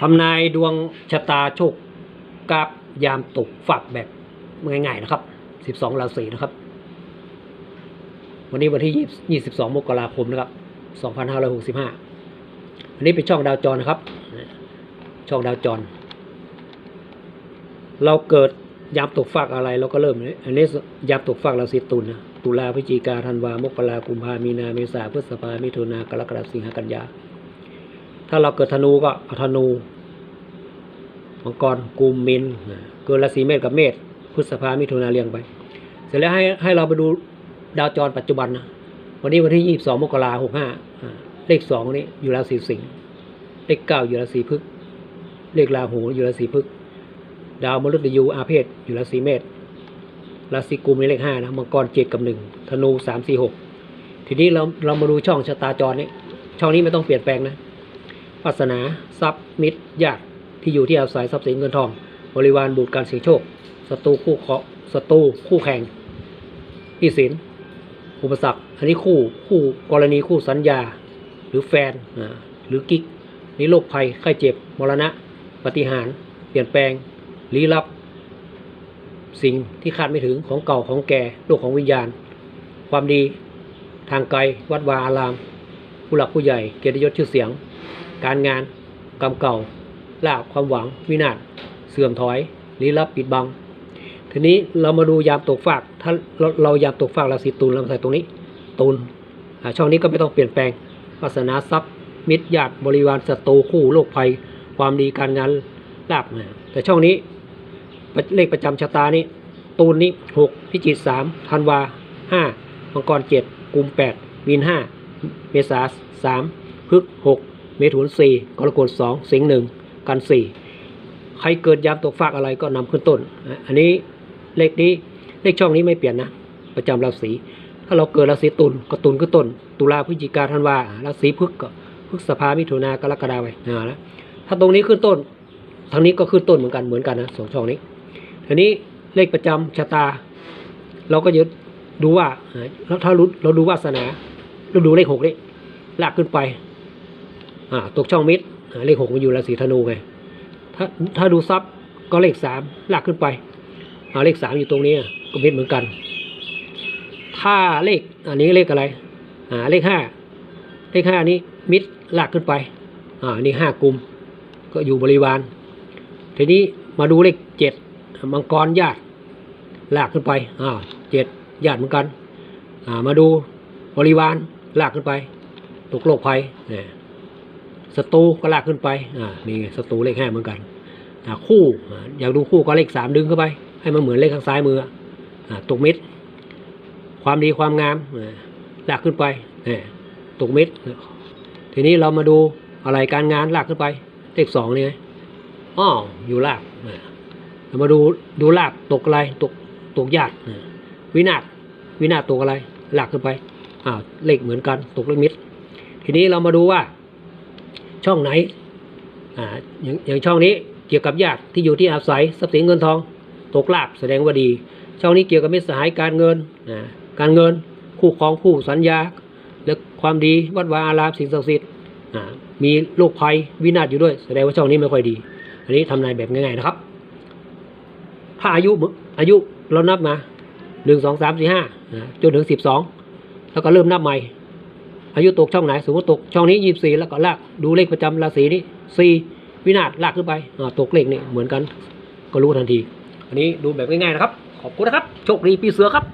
ทำนายดวงชะตาโชคกราบยามตกฝักแบบง่ายๆนะครับ 12 ราศีนะครับ วันนี้วันที่ 22 มกราคมนะครับ 2565 อันนี้เป็นช่องดาวจรนะครับ ช่องดาวจร เราเกิดยามตกฝักอะไรเราก็เริ่ม อันนี้ยามตกฝักราศีตุลนะตุลาพฤศจิกาธันวามกรากุมภามีนาเมษาพฤษภามิถุนากรกฎาคมสิงหากันยา ถ้าเราเกิดธนูก็เอาธนูมังกรกุมมินเกิดราศีเมษกับเมษพฤษภามิถุนาเรียงไป เสร็จแล้วให้ให้เราไปดูดาวจรปัจจุบันนะวันนี้วันที่ยี่สิบสองมกราหกห้าเลขสองนี้อยู่ราศีสิงห์เลขเก้าอยู่ราศีพฤกษ์เลขราหูอยู่ราศีพฤกษ์ดาวมฤตยูอาเพศอยู่ราศีเมษราศีกุมในเลขห้านะมังกรเจ็ดกับหนึ่งธนูสามสี่หกทีนี้เราเรามาดูช่องชะตาจรนี้ช่องนี้ไม่ต้องเปลี่ยนแปลงนะ วาสนาทรัพย์มิตรญาติที่อยู่ที่อาศัยทรัพย์สินเงินทอง บริวารบุตรการเสี่ยงโชคศัตรูคู่เคาะศัตรูคู่แข่งหนี้สินอุปสรรคอันนี้คู่คู่กรณีคู่สัญญา หรือแฟนอ่าหรือกิ๊กนี่โรคภัยไข้เจ็บ มรณะ ปฏิหาร เปลี่ยนแปลงลี้ลับ สิ่งที่คาดไม่ถึงของเก่าของแก่โลกของวิญญาณ ความดี ทางไกล วัดวาอาราม ผู้หลักผู้ใหญ่ เกียรติยศชื่อเสียง การงาน กรรมเก่าลาบความหวัง วินาศเสื่อมถอยลี้ลับปิดบัง ทีนี้เรามาดูยามตกฟากถ้าเราเรายามตกฟากราศีตุลเราใส่ตรงนี้ ตุลช่องนี้ก็ไม่ต้องเปลี่ยนแปลงวาสนาทรัพย์มิตรญาติบริวารศัตรูคู่โรคภัย ความดีการงานลาบแต่ช่องนี้เลขประจำชะตานี้ ตูนนี้หกพิจิตสามธันวาห้ามังกรเจ็ดกุมแปดมีนห้าเมษาสามพฤกหก เมถุนสี่กรกฎสองสิงห์หนึ่งกันสี่ใครเกิดยามตกฟากอะไรก็นำขึ้นต้น อันนี้เลขนี้เลขช่องนี้ไม่เปลี่ยนนะ ประจำราศีถ้าเราเกิดราศีตุลก็ตุลขึ้นต้น ตุลาพฤศจิกาธันวาราศีพฤกก็พฤษภามิถุนากรกฎาไปอ่าแล้วถ้าตรงนี้ขึ้นต้นทางนี้ก็ขึ้นต้นเหมือนกันเหมือนกันนะสองช่องนี้ทีนี้เลขประจำชะตา เราก็จะดูว่าอ่าแล้วถ้ารู้เราดูวาสนาเราดูเลขหกนี่ลากขึ้นไป อ่าตกช่องมิดเลขหกมันอยู่ราศีธนูไงถ้าถ้าดูซับก็เลขสามลากขึ้นไปอ่าเลขสามอยู่ตรงนี้ก็มิดเหมือนกัน ถ้าเลขอันนี้เลขอะไรอ่าเลขห้าเลขห้านี้มิดลากขึ้นไปอ่านี่ห้ากลุ่มก็อยู่บริวาร ทีนี้มาดูเลขเจ็ดมังกรญาติลากขึ้นไปอ่าเจ็ดญาติเหมือนกันอ่ามาดูบริวารลากขึ้นไปตกโรคภัยเนี่ย ศัตรูก็ลากขึ้นไปอ่านี่ไงศัตรูเลขห้าเหมือนกันอ่าคู่อยากดูคู่ก็เลขสามดึงเข้าไป ให้มันเหมือนเลขข้างซ้ายมืออ่าตกม็ดความดีความงามอ่าลากขึ้นไปเนี่ยตกม็ดทีนี้เรามาดูอะไรการงานลากขึ้นไป เลขสองนี่ไงอ้ออยู่ลากเรามาดูดูลากตกอะไรตกตกญาติวินาศวินาศตกอะไรลากขึ้นไปอ่าเลขเหมือนกันตกเลขมิด ทีนี้เรามาดูว่า ช่องไหนอ่าอย่างอย่างช่องนี้เกี่ยวกับญาติที่อยู่ที่อาศัยทรัพย์สินเงินทองตกลาบแสดงว่าดี ช่องนี้เกี่ยวกับมิตรสหายการเงินอ่าการเงินคู่ครองคู่สัญญา และความดีวัดวาอารามสิ่งศักดิ์สิทธิ์อ่ามีโรคภัยวินาศอยู่ด้วย แสดงว่าช่องนี้ไม่ค่อยดี อันนี้ทำนายแบบง่ายๆนะครับ ถ้าอายุอายุเรานับมาหนึ่งสองสามสี่ห้าจนถึงสิบสองแล้วก็เริ่มนับใหม่ อายุตกช่องไหน สมมติตกช่องนี้ยี่สี่แล้วก็ลากดูเลขประจำราศีนี้สี่วินาศลากขึ้นไปตกเลขนี่เหมือนกันก็รู้ทันที อันนี้ดูแบบง่ายๆนะครับ ขอบคุณนะครับ โชคดีปีเสือครับ